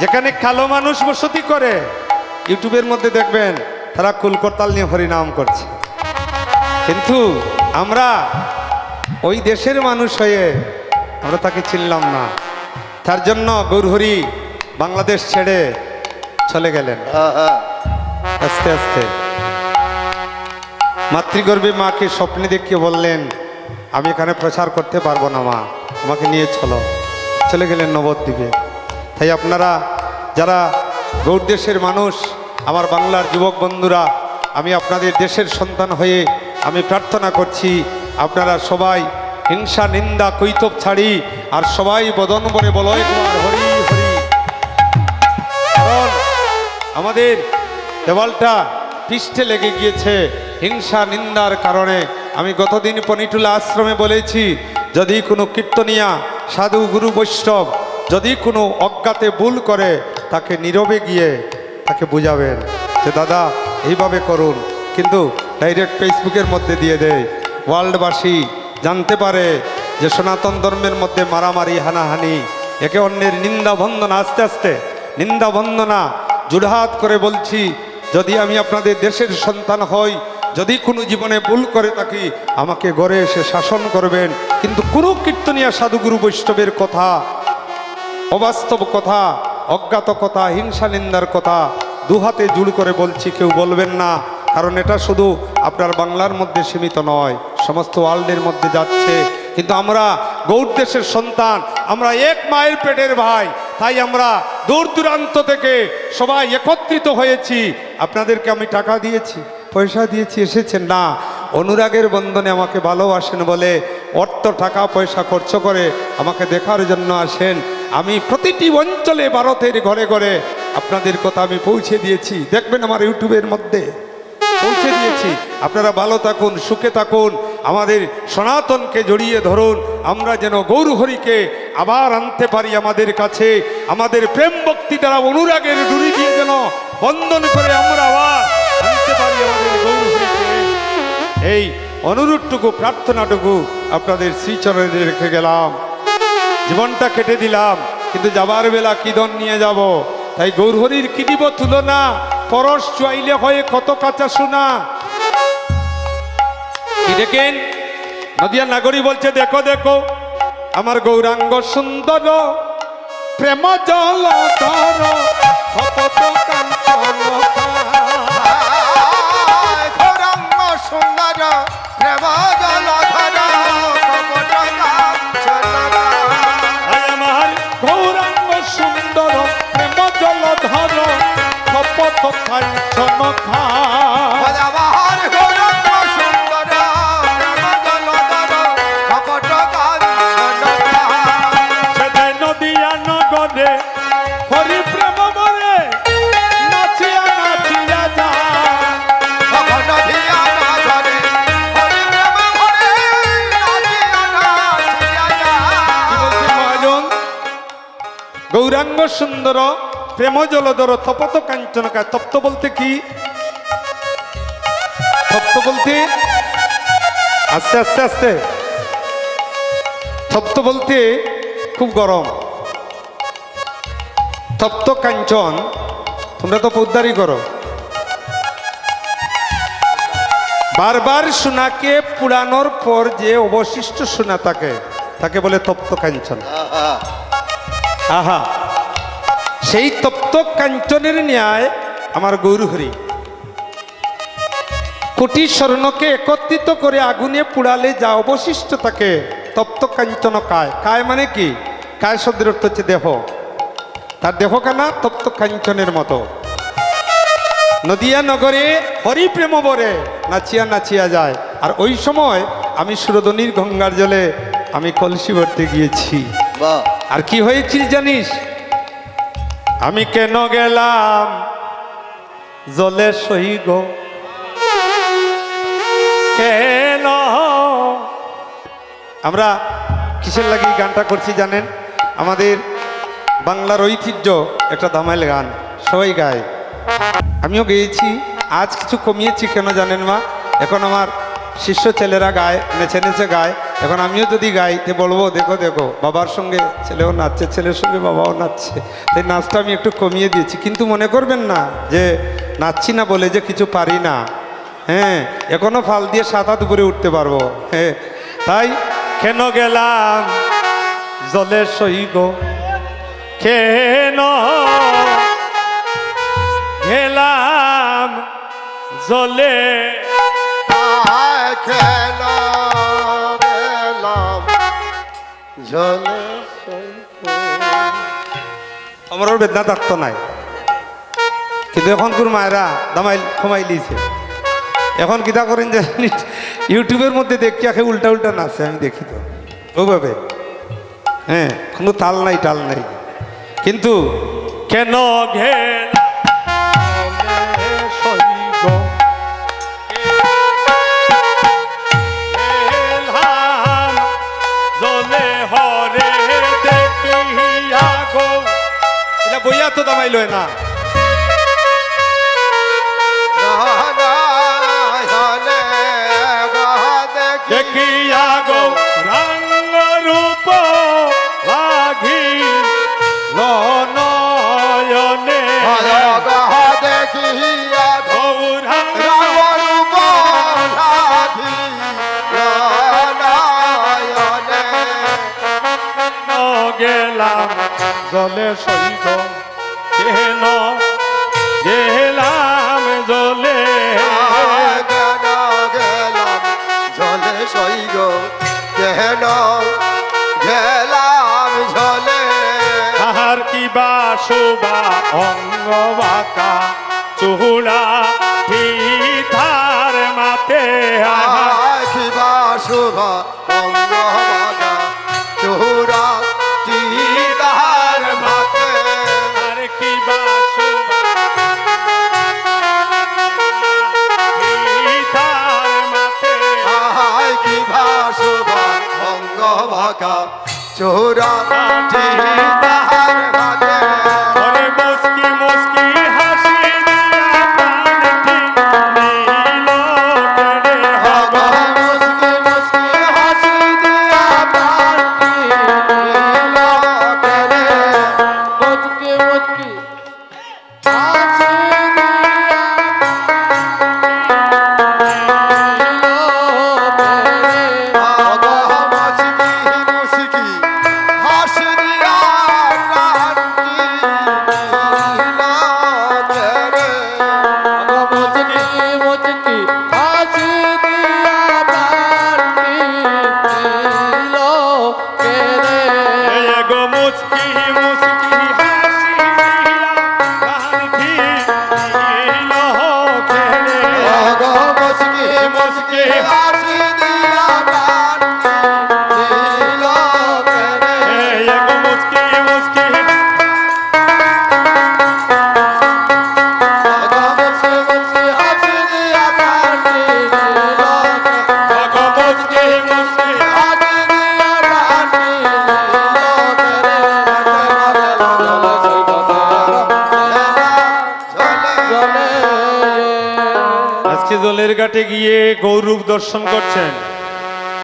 যেখানে কালো মানুষ বসতি করে, ইউটিউবের মধ্যে দেখবেন তারা কুলকরতাল নিয়ে হরিনাম করছে। কিন্তু আমরা ওই দেশের মানুষ হয়ে আমরা তাকে চিনলাম না। তার জন্য গৌরহরি বাংলাদেশ ছেড়ে চলে গেলেন। আস্তে আস্তে। মাতৃগর্ভে মাকে স্বপ্নে দেখিয়ে বললেন, আমি এখানে প্রচার করতে পারব না মা, আমাকে নিয়ে চলো। চলে গেলেন নবদ্বীপে। তাই আপনারা যারা গৌর দেশের মানুষ, আমার বাংলার যুবক বন্ধুরা, আমি আপনাদের দেশের সন্তান হয়ে আমি প্রার্থনা করছি, আপনারা সবাই হিংসা, নিন্দা কৈতব ছাড়ি, আর সবাই বদন বলে বলয় কুমার, হরি হরি। কারণ আমাদের দেওয়ালটা পৃষ্ঠে লেগে গিয়েছে হিংসা, নিন্দার কারণে। আমি গতদিন পনিটুলা আশ্রমে বলেছি, যদি কোনো কীর্তনিয়া, সাধু গুরু বৈষ্ণব, যদি কোনো অজ্ঞাতে ভুল করে তাকে নীরবে গিয়ে তাকে বুঝাবেন যে, দাদা, এইভাবে করুন। কিন্তু ডাইরেক্ট ফেসবুকের মধ্যে দিয়ে দেয়। ওয়ার্ল্ডবাসী জানতে পারে যে, সনাতন ধর্মের মধ্যে মারামারি, হানাহানি, একে অন্যের নিন্দা বন্দনা, আস্তে আস্তে নিন্দা বন্দনা, জুড়হাত করে বলছি, যদি আমি আপনাদের দেশের সন্তান হই, যদি কোনো জীবনে ভুল করে থাকি, আমাকে গড়ে এসে শাসন করবেন। কিন্তু কোনো কীর্তনিয়া সাধুগুরু বৈষ্ণবের কথা, অবাস্তব কথা অজ্ঞাত কথা হিংসা, নিন্দার কথা দুহাতে জুড় করে বলছি, কেউ বলবেন না। কারণ এটা শুধু আপনার বাংলার মধ্যে সীমিত নয়, সমস্ত ওয়ার্ল্ডের মধ্যে যাচ্ছে। কিন্তু আমরা গৌর দেশের সন্তান, আমরা এক মায়ের পেটের ভাই, তাই আমরা দূর দূরান্ত থেকে সবাই একত্রিত হয়েছি। আপনাদেরকে আমি টাকা দিয়েছি, পয়সা দিয়েছি, এসেছেন না। অনুরাগের বন্ধনে আমাকে ভালোবাসেন বলে অর্থ, টাকা, পয়সা, খরচ করে আমাকে দেখার জন্য আসেন। আমি প্রতিটি অঞ্চলে ভারতের ঘরে ঘরে আপনাদের কথা আমি পৌঁছে দিয়েছি। দেখবেন আমার ইউটিউবের মধ্যে। পৌঁছে দিয়েছি। আপনারা ভালো থাকুন, সুখে থাকুন, আমাদের সনাতনকে জড়িয়ে ধরুন। আমরা যেন গৌরহরিকে আবার আনতে পারি আমাদের কাছে। আমাদের প্রেম ভক্তি দ্বারা অনুরাগের ডুরি দিয়ে যেন বন্ধন করে আমরা আবার আনতে পারি আমাদের গৌরহরিকে। এই অনুরোধটুকু, প্রার্থনাটুকু আপনাদের শ্রীচরণে রেখে গেলাম। জীবনটা কেটে দিলাম। কিন্তু যাবার বেলা কিদন নিয়ে যাব? তাই গৌরহরির কি দিব তুলনা? পরশ চাইলে হয়ে কত কাঁচা কি দেখেন? নদিয়া নাগরী বলছে, দেখো দেখো, আমার গৌরাঙ্গ সুন্দর, প্রেম জল গৌরাঙ্গ সুন্দর, প্রেম গৌরাঙ্গ সুন্দর প্রেম জলধর তপত কাঞ্চনকা তপ্ত বলতে কি? তপ্ত বলতে? আস্তে আস্তে আস্তে। তপ্ত বলতে খুব গরম। তপ্ত কাঞ্চন, তোমরা তো পোদ্দারি করো। বারবার সোনাকে পুরানোর পর যে অবশিষ্ট সোনা থাকে, তাকে বলে তপ্ত কাঞ্চন। আহা। সেই তপ্ত কাঞ্চনের ন্যায় আমার গৌরহরি কোটি স্বর্ণকে একত্রিত করে আগুনে পুড়ালে যা অবশিষ্ট থাকে তপ্ত কাঞ্চন কায় কায় মানে কি? কায় শব্দের অর্থ হচ্ছে দেহ। তার দেহ কানা তপ্ত কাঞ্চনের মতো। নদিয়া নগরে হরিপ্রেম বরে নাচিয়া নাচিয়া যায়। আর ওই সময় আমি সুরদনির গঙ্গার জলে আমি কলসি ভরতে গিয়েছি। বাহ। আর কি হয়েছিল জানিস? আমি কেন গেলাম? জলে সহিগ কেন? আমরা কিসের লাগি গানটা করছি জানেন? আমাদের বাংলার ঐতিহ্য একটা দামাইল গান, সবাই গায়। আমিও গেয়েছি, আজ কিছু কমিয়েছি কেন জানেন মা? এখন আমার শিষ্য ছেলেরা গায়, নেচে নেচে গায়। এখন আমিও যদি গাই তে বলব, দেখো দেখো, বাবার সঙ্গে ছেলেও নাচছে, ছেলের সঙ্গে বাবাও নাচছে। তাই নাচটা আমি একটু কমিয়ে দিয়েছি। কিন্তু মনে করবেন না যে নাচছি না বলে যে কিছু পারি না। হ্যাঁ এখনও ফাল দিয়ে সাত হাত উপরে উঠতে পারব। হ্যাঁ তাই কেন গেলাম? জলের সহিগ কেন গেলাম? জলে আমারও বেদনা থাকতো নাই। কিন্তু এখন কোন মায়েরা দামাই কমাই লিছে এখন কিতা করেন যে, ইউটিউবের মধ্যে দেখি আখে উল্টা উল্টা নাচে, আমি দেখি তো। ওভাবে। হ্যাঁ কোনো তাল নাই, টাল নাই। কিন্তু কেন ঘেল বইয়া তো দামাই লয় না। দেখিয়া গো রঙ্গ রূপ লাগি নয়নে দেখিয়া গেলাম জলে সৈত কেন গেলাম জলে। গেল গেলাম জলে সইগ কেন গেলাম ঝলে তাহার কিবা শোভা অঙ্গ বাঁকা চুহুড়া ঠিঠার মাতে আহা আখিবা শুভ চুরা মুস্কি ঘাটে গিয়ে গৌরব দর্শন করছেন।